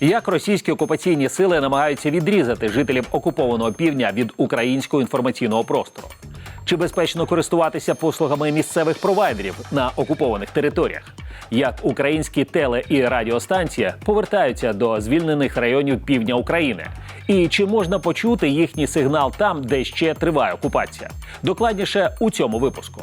Як російські окупаційні сили намагаються відрізати жителів окупованого півдня від українського інформаційного простору? Чи безпечно користуватися послугами місцевих провайдерів на окупованих територіях? Як українські теле і радіостанції повертаються до звільнених районів півдня України? І чи можна почути їхній сигнал там, де ще триває окупація? Докладніше у цьому випуску.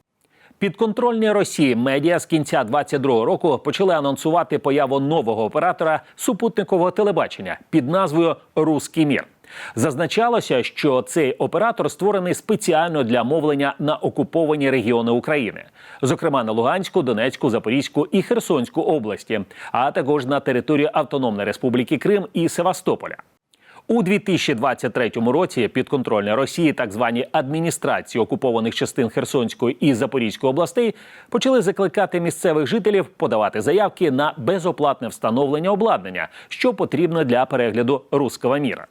Підконтрольні Росії медіа з кінця 22-го року почали анонсувати появу нового оператора супутникового телебачення під назвою Руський мір. Зазначалося, що цей оператор створений спеціально для мовлення на окуповані регіони України, зокрема на Луганську, Донецьку, Запорізьку і Херсонську області, а також на території Автономної Республіки Крим і Севастополя. У 2023 році підконтрольні Росії так звані адміністрації окупованих частин Херсонської і Запорізької областей почали закликати місцевих жителів подавати заявки на безоплатне встановлення обладнання, що потрібно для перегляду руського міра.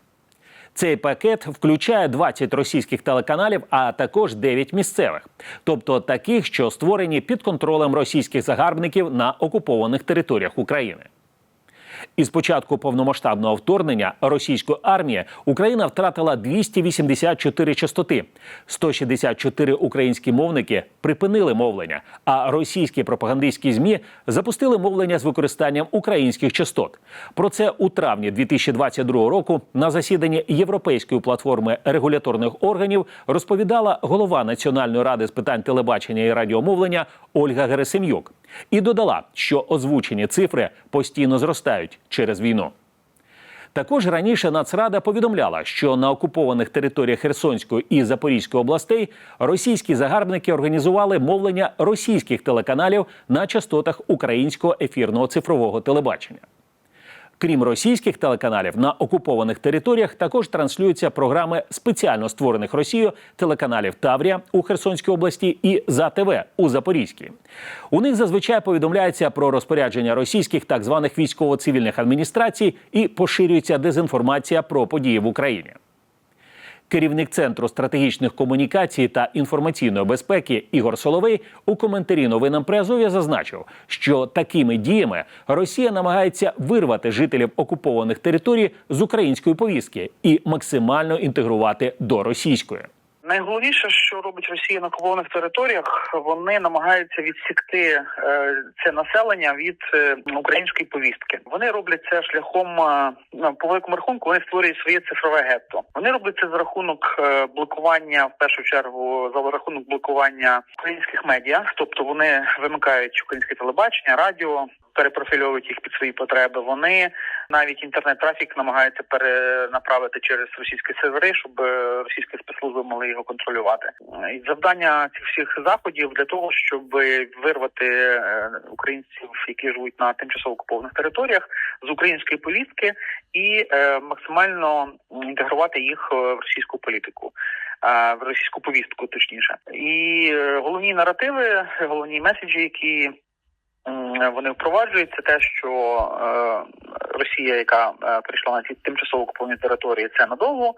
Цей пакет включає 20 російських телеканалів, а також 9 місцевих, тобто таких, що створені під контролем російських загарбників на окупованих територіях України. Із початку повномасштабного вторгнення російської армії Україна втратила 284 частоти. 164 українські мовники припинили мовлення, а російські пропагандистські змі запустили мовлення з використанням українських частот. Про це у травні 2022 року на засіданні Європейської платформи регуляторних органів розповідала голова Національної ради з питань телебачення і радіомовлення Ольга Герасим'юк і додала, що озвучені цифри постійно зростають через війну. Також раніше Нацрада повідомляла, що на окупованих територіях Херсонської і Запорізької областей російські загарбники організували мовлення російських телеканалів на частотах українського ефірного цифрового телебачення. Крім російських телеканалів, на окупованих територіях також транслюються програми спеціально створених Росією телеканалів Таврія у Херсонській області і ЗАТВ у Запорізькій. У них зазвичай повідомляється про розпорядження російських так званих військово-цивільних адміністрацій і поширюється дезінформація про події в Україні. Керівник центру стратегічних комунікацій та інформаційної безпеки Ігор Соловей у коментарі новинам при зазначив, що такими діями Росія намагається вирвати жителів окупованих територій з української повістки і максимально інтегрувати до російської. Найголовніше, що робить Росія на окупованих територіях, вони намагаються відсікти е, це населення від е, української повістки. Вони роблять це шляхом е, ну, по великому рахунку. Вони створюють своє цифрове гетто. Вони роблять це за рахунок блокування, в першу чергу, за рахунок блокування українських медіа, тобто вони вимикають українське телебачення, радіо. Перепрофільовують їх під свої потреби. Вони навіть інтернет-трафік намагаються перенаправити через російські сервери, щоб е, російські спецслужби могли його контролювати. І завдання цих всіх заходів для того, щоб вирвати е, українців, які живуть на тимчасово окупованих територіях, з української повістки і е, максимально інтегрувати їх в російську політику. В російську повістку, точніше, і головні наративи, головні меседжі, які вони впроваджують це те, що е, Росія, яка е, прийшла на ці тимчасово окуповані території, це надовго,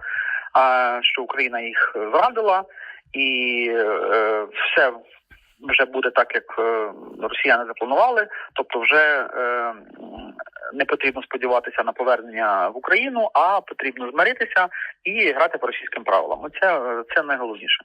а що Україна їх зрадила, і е, все вже буде так, як росіяни запланували. Тобто, вже не потрібно сподіватися на повернення в Україну, а потрібно змиритися і грати по російським правилам. Оце е, це найголовніше.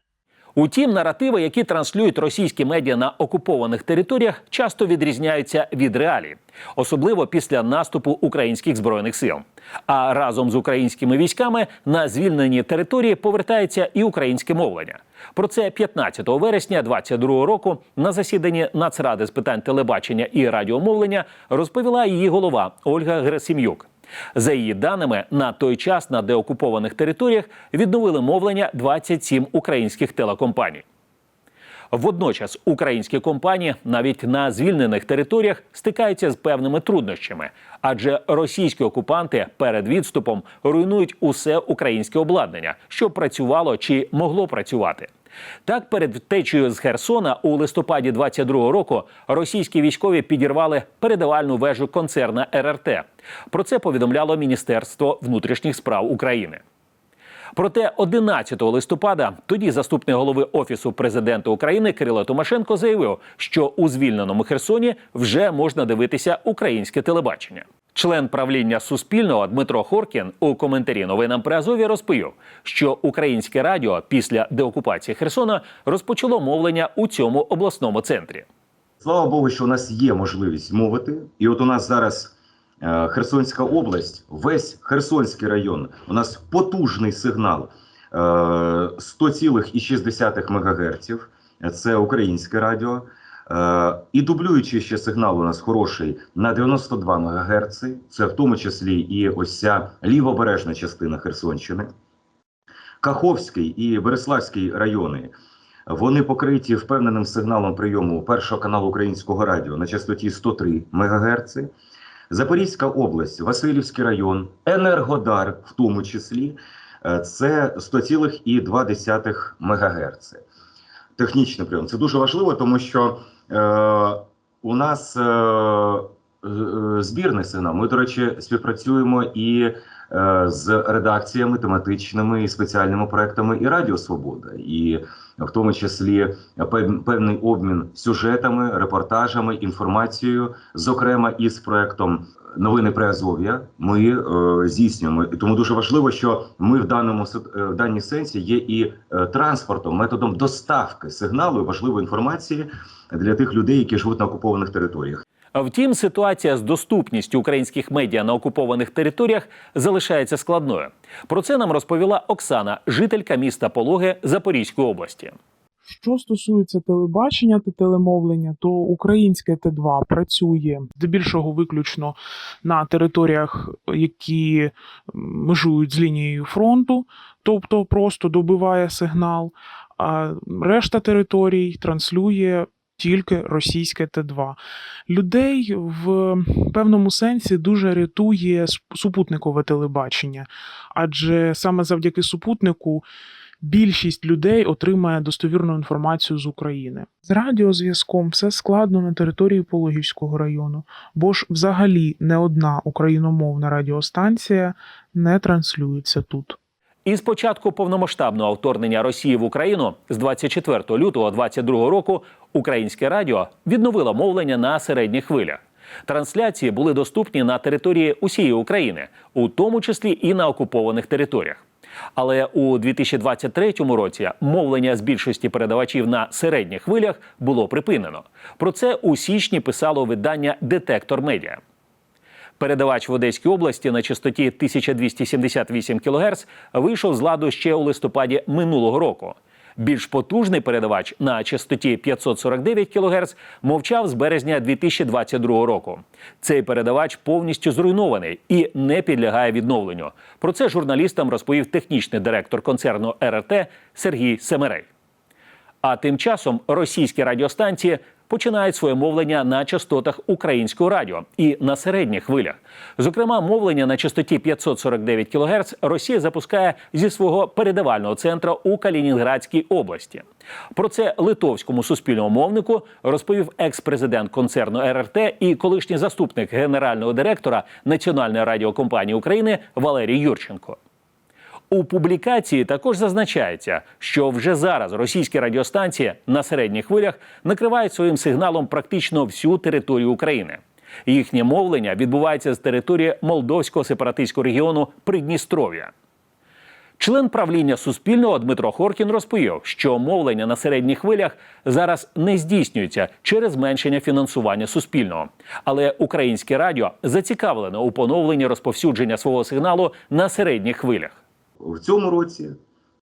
Утім, наративи, які транслюють російські медіа на окупованих територіях, часто відрізняються від реалій, особливо після наступу українських збройних сил. А разом з українськими військами на звільнені території повертається і українське мовлення. Про це 15 вересня 2022 року на засіданні Нацради з питань телебачення і радіомовлення розповіла її голова Ольга Герасим'юк. За її даними, на той час на деокупованих територіях відновили мовлення 27 українських телекомпаній. Водночас українські компанії навіть на звільнених територіях стикаються з певними труднощами, адже російські окупанти перед відступом руйнують усе українське обладнання, що працювало чи могло працювати. Так, перед втечею з Херсона у листопаді 22-го року російські військові підірвали передавальну вежу концерна РРТ. Про це повідомляло Міністерство внутрішніх справ України. Проте 11 листопада тоді заступник голови офісу президента України Кирило Тимошенко заявив, що у звільненому Херсоні вже можна дивитися українське телебачення. Член правління Суспільного Дмитро Хоркін у коментарі новинам при Азові розповів, що українське радіо після деокупації Херсона розпочало мовлення у цьому обласному центрі. Слава Богу, що у нас є можливість мовити. І от у нас зараз е, Херсонська область, весь Херсонський район, у нас потужний сигнал е, 100,6 МГц. Це українське радіо. Е, і дублюючий ще сигнал у нас хороший на 92 МГц. Це в тому числі і ось ця лівобережна частина Херсонщини. Каховський і Береславський райони вони покриті впевненим сигналом прийому першого каналу українського радіо на частоті 103 МГц. Запорізька область, Васильівський район, Енергодар, в тому числі, е, це 100,2 МГц. Технічний прийом. Це дуже важливо, тому що у нас е, е, збірний сигнал. Ми, до речі, співпрацюємо і е, з редакціями тематичними і спеціальними проектами і Радіо Свобода, і в тому числі пев- певний обмін сюжетами, репортажами, інформацією, зокрема із проектом Новини Приазов'я. Ми е, здійснюємо. І тому дуже важливо, що ми в даному е, в даній сенсі є і е, транспортом, методом доставки сигналу і важливої інформації для тих людей, які живуть на окупованих територіях. Втім, ситуація з доступністю українських медіа на окупованих територіях залишається складною. Про це нам розповіла Оксана, жителька міста Пологи Запорізької області. Що стосується телебачення та телемовлення, то українське Т2 працює здебільшого виключно на територіях, які межують з лінією фронту, тобто просто добиває сигнал. А решта територій транслює тільки російське Т2. Людей в певному сенсі дуже рятує супутникове телебачення, адже саме завдяки супутнику більшість людей отримає достовірну інформацію з України. З радіозв'язком все складно на території Пологівського району, бо ж взагалі не одна україномовна радіостанція не транслюється тут. Із початку повномасштабного вторгнення Росії в Україну з 24 лютого 2022 року українське радіо відновило мовлення на середніх хвилях. Трансляції були доступні на території усієї України, у тому числі і на окупованих територіях. Але у 2023 році мовлення з більшості передавачів на середніх хвилях було припинено. Про це у січні писало видання Детектор Медіа. Передавач в Одеській області на частоті 1278 кГц вийшов з ладу ще у листопаді минулого року. Більш потужний передавач на частоті 549 кГц мовчав з березня 2022 року. Цей передавач повністю зруйнований і не підлягає відновленню. Про це журналістам розповів технічний директор концерну РРТ Сергій Семерей. А тим часом російські радіостанції починають своє мовлення на частотах українського радіо і на середніх хвилях. Зокрема, мовлення на частоті 549 кГц Росія запускає зі свого передавального центру у Калінінградській області. Про це литовському суспільному мовнику розповів екс-президент концерну РРТ і колишній заступник генерального директора Національної радіокомпанії України Валерій Юрченко. У публікації також зазначається, що вже зараз російські радіостанції на середніх хвилях накривають своїм сигналом практично всю територію України. Їхнє мовлення відбувається з території молдовського сепаратистського регіону Придністров'я. Член правління Суспільного Дмитро Хоркін розповів, що мовлення на середніх хвилях зараз не здійснюється через зменшення фінансування Суспільного. Але українське радіо зацікавлено у поновленні розповсюдження свого сигналу на середніх хвилях. В цьому році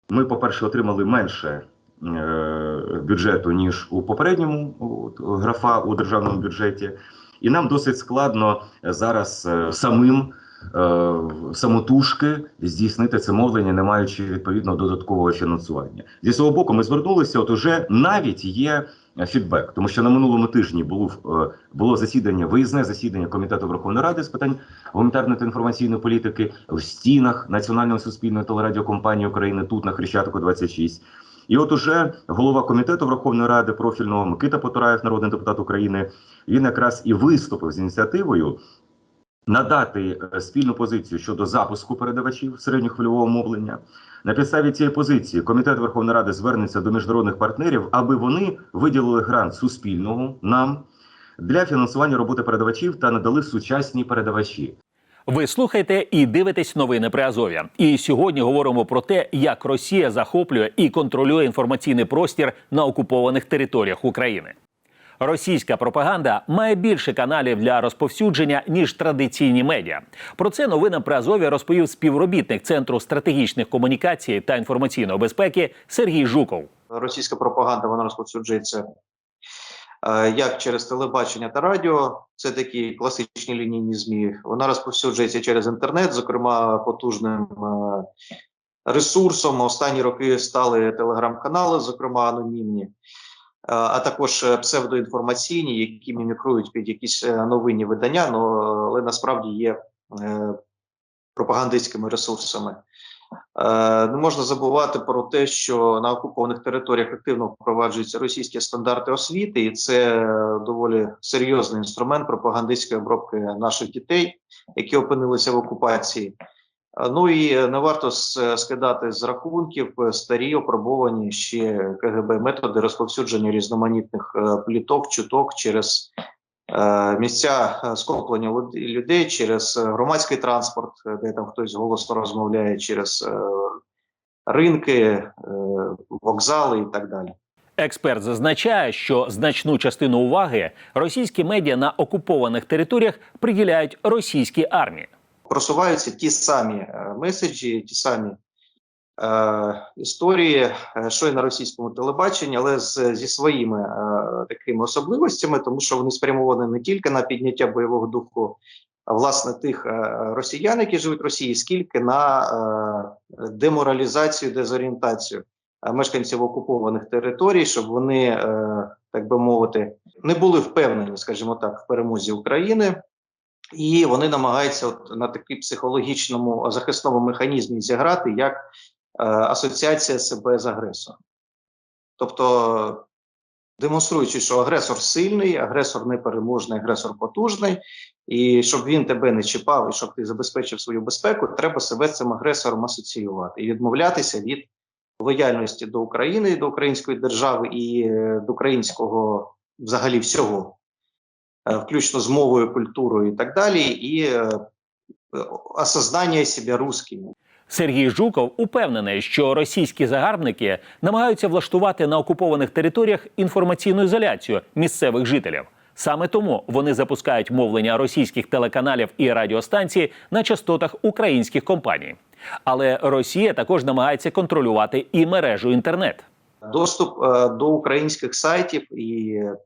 ми, по-перше, отримали менше е, бюджету, ніж у попередньому графа у державному бюджеті, і нам досить складно зараз е, самим е, самотужки здійснити це мовлення, не маючи відповідно додаткового фінансування. Зі свого боку, ми звернулися. От уже навіть є фідбек, тому що на минулому тижні було е, було засідання, виїзне засідання комітету Верховної Ради з питань гуманітарної та інформаційної політики в стінах Національної суспільної телерадіокомпанії України тут на Хрещатику 26. І от уже голова комітету Верховної Ради профільного Микита Потураєв, народний депутат України, він якраз і виступив з ініціативою надати е, спільну позицію щодо запуску передавачів середньохвильового мовлення. На підставі цієї позиції комітет Верховної Ради звернеться до міжнародних партнерів, аби вони виділили грант суспільного нам для фінансування роботи передавачів та надали сучасні передавачі. Ви слухаєте і дивитесь новини при Азові. І сьогодні говоримо про те, як Росія захоплює і контролює інформаційний простір на окупованих територіях України. Російська пропаганда має більше каналів для розповсюдження ніж традиційні медіа. Про це новинам при Азові розповів співробітник центру стратегічних комунікацій та інформаційної безпеки Сергій Жуков. російська пропаганда вона розповсюджується е, як через телебачення та радіо, це такі класичні лінійні змі. Вона розповсюджується через інтернет, зокрема потужним е, ресурсом. Останні роки стали телеграм-канали, зокрема анонімні, а також е, псевдоінформаційні, які мімікрують під якісь е, новинні видання, але насправді є е, пропагандистськими ресурсами. Е, Не можна забувати про те, що на окупованих територіях активно впроваджуються російські стандарти освіти, і це е, доволі серйозний інструмент пропагандистської обробки наших дітей, які опинилися в окупації. Е, Ну і не варто скидати з рахунків е, старі опробовані ще КГБ методи розповсюдження різноманітних е, пліток, чуток через е, місця е, скоплення людей через е, громадський транспорт, е, де там хтось голосно розмовляє, через е, ринки, е, вокзали і так далі. Експерт зазначає, що значну частину уваги російські медіа на окупованих територіях приділяють російській армії. Просуваються ті самі е, меседжі, ті самі е, історії, е, що й на російському телебаченні, але з, зі своїми е, такими особливостями, тому що вони спрямовані не тільки на підняття бойового духу власне тих е, росіян, які живуть в Росії, скільки на деморалізацію, дезорієнтацію мешканців окупованих територій, щоб вони, так би мовити, не були впевнені, скажімо так, в перемозі України. І вони намагаються от на такій психологічному захисному механізмі зіграти як е, асоціація себе з агресором. Тобто, демонструючи, що агресор сильний, агресор непереможний, агресор потужний, і щоб він тебе не чіпав, і щоб ти забезпечив свою безпеку, треба себе цим агресором асоціювати і відмовлятися від лояльності до України, до української держави і е, до українського взагалі всього включно з мовою, культурою і так далі, і е, осознання себе русскими. Сергій Жуков упевнений, що російські загарбники намагаються влаштувати на окупованих територіях інформаційну ізоляцію місцевих жителів. Саме тому вони запускають мовлення російських телеканалів і радіостанцій на частотах українських компаній. Але Росія також намагається контролювати і мережу інтернет. Доступ е, до українських сайтів і е,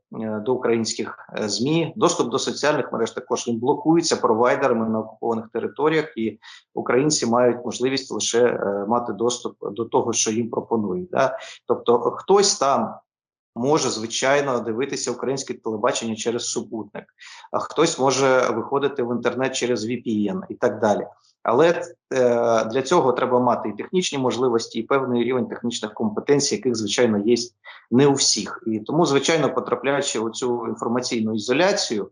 до українських е, змі, доступ до соціальних мереж також він блокується провайдерами на окупованих територіях, і українці мають можливість лише мати доступ до того, що їм пропонують. Да? Тобто, хтось там може звичайно дивитися українське телебачення через супутник, а хтось може виходити в інтернет через VPN і так далі. Але е, для цього треба мати і технічні можливості, і певний рівень технічних компетенцій, яких звичайно є не у всіх. І тому, звичайно, потрапляючи у цю інформаційну ізоляцію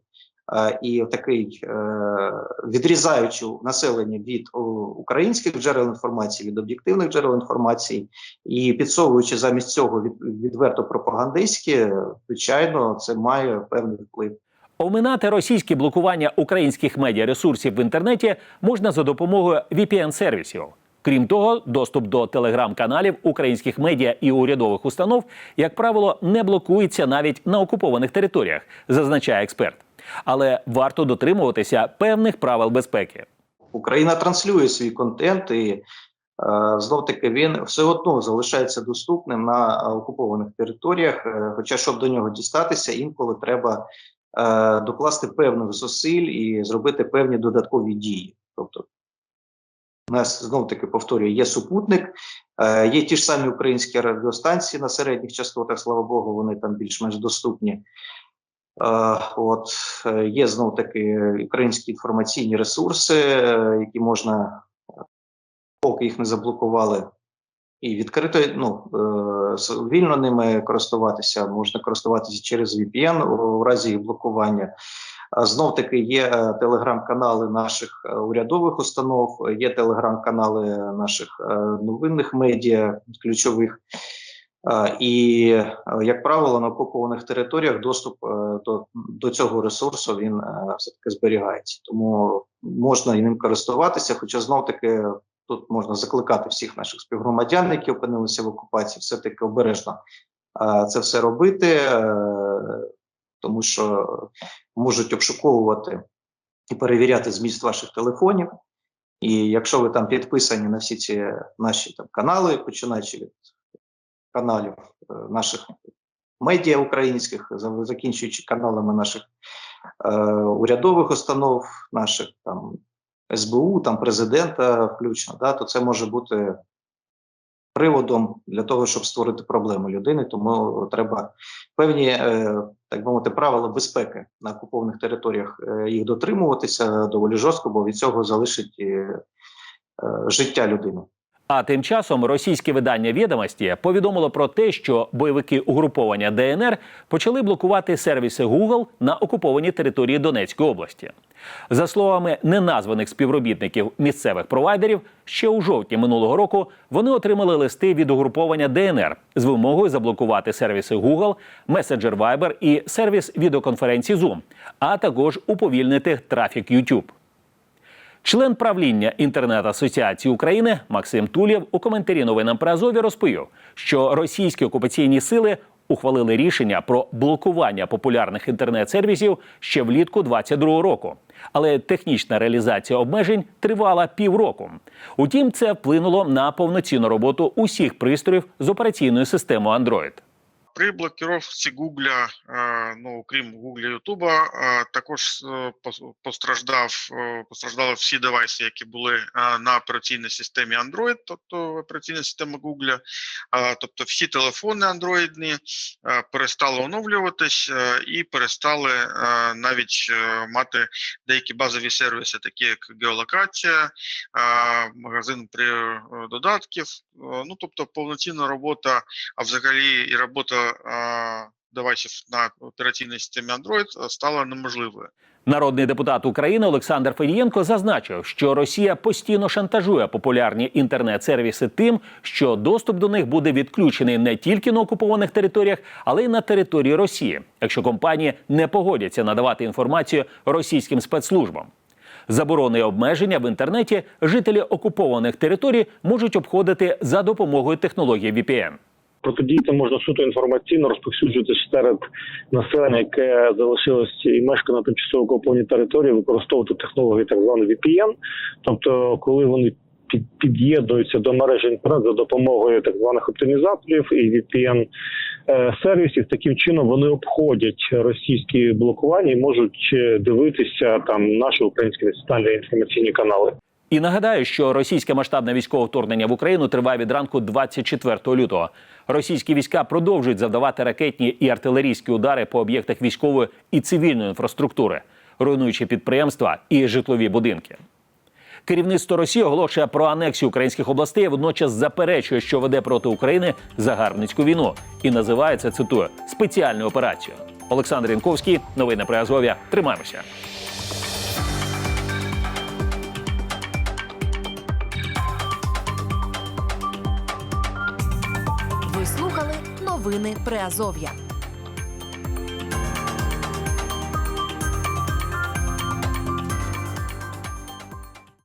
е, і такий е, відрізаючи населення від українських джерел інформації, від об'єктивних джерел інформації, і підсовуючи замість цього від, відверто пропагандистські, звичайно, це має певний вплив. Оминати російське блокування українських медіаресурсів в інтернеті можна за допомогою VPN-сервісів. Крім того, доступ до телеграм-каналів українських медіа і урядових установ, як правило, не блокується навіть на окупованих територіях, зазначає експерт. Але варто дотримуватися певних правил безпеки. Україна транслює свій контент, і е, знов таки він все одно залишається доступним на е, окупованих територіях. Е, хоча, щоб до нього дістатися, інколи треба докласти певних зусиль і зробити певні додаткові дії. Тобто, у нас знов таки повторюю, є супутник, е, є ті ж самі українські радіостанції на середніх частотах, слава Богу, вони там більш-менш доступні. Е, От е, є знов таки українські інформаційні ресурси, е, які можна, поки їх не заблокували, і відкрито ну, е, вільно ними користуватися, можна користуватися через VPN у, разі їх блокування. Знов таки є е, телеграм-канали наших е, урядових установ, є телеграм-канали наших новинних медіа ключових. І, як правило, на окупованих територіях доступ до, до цього ресурсу він все таки зберігається. Тому можна і ним користуватися, хоча знов таки тут можна закликати всіх наших співгромадян, які опинилися в окупації, все таки обережно е, це все робити, е, тому що можуть обшуковувати і перевіряти зміст ваших телефонів. І якщо ви там підписані на всі ці наші там канали, починаючи від каналів е, наших медіа українських, закінчуючи каналами наших е, урядових установ, наших там СБУ, там президента включно, да, то це може бути приводом для того, щоб створити проблеми людини. Тому треба певні, е, так би мовити, правила безпеки на окупованих територіях е, їх дотримуватися доволі жорстко, бо від цього залишить е, життя людини. А тим часом російське видання відомості повідомило про те, що бойовики угруповання ДНР почали блокувати сервіси Google на окупованій території Донецької області. За словами неназваних співробітників місцевих провайдерів, ще у жовтні минулого року вони отримали листи від угруповання ДНР з вимогою заблокувати сервіси Google, меседжер Viber і сервіс відеоконференції Zoom, а також уповільнити трафік YouTube. Член правління інтернет-асоціації України Максим Тулєв у коментарі новинам про Азові розповів, що російські окупаційні сили ухвалили рішення про блокування популярних інтернет-сервісів ще влітку 22 року. Але технічна реалізація обмежень тривала півроку. Утім, це вплинуло на повноцінну роботу усіх пристроїв з операційною системою Android. При блокировці Гугля, е, ну окрім Гугля Ютуба, е, також е, постраждав постраждали всі девайси, які були е, на операційній системі Android, тобто операційна система Гугля. Е, Тобто всі телефони андроїдні е, перестали оновлюватись і перестали навіть мати деякі базові сервіси, такі як геолокація, магазин при додатків. Ну тобто повноцінна робота а взагалі і робота девайсів на операційній системі Android стала неможливою. Народний депутат України Олександр Федієнко зазначив, що Росія постійно шантажує популярні інтернет-сервіси тим, що доступ до них буде відключений не тільки на окупованих територіях, але й на території Росії, якщо компанії не погодяться надавати інформацію російським спецслужбам. Заборони обмеження в інтернеті жителі окупованих територій можуть обходити за допомогою технології VPN. Протидіяти можна суто інформаційно розповсюджуватися серед населення, яке залишилось і мешкає на тимчасово окупованій території, використовувати технології так званий VPN. Тобто, коли вони під, під'єднуються до мережі інтернет за допомогою так званих оптимізаторів і VPN е, сервісів, таким чином вони обходять російські блокування і можуть е, дивитися там наші українські національні інформаційні канали. І нагадаю, що російське масштабне військове вторгнення в Україну триває від ранку 24 лютого. Російські війська продовжують завдавати ракетні і артилерійські удари по об'єктах військової і цивільної інфраструктури, руйнуючи підприємства і житлові будинки. Керівництво Росії оголошує про анексію українських областей, водночас заперечує, що веде проти України загарбницьку війну, і називає це цитую спеціальною операцією. Олександр Янковський, новини при Азов'я. Тримаємося. Новини Приазов'я.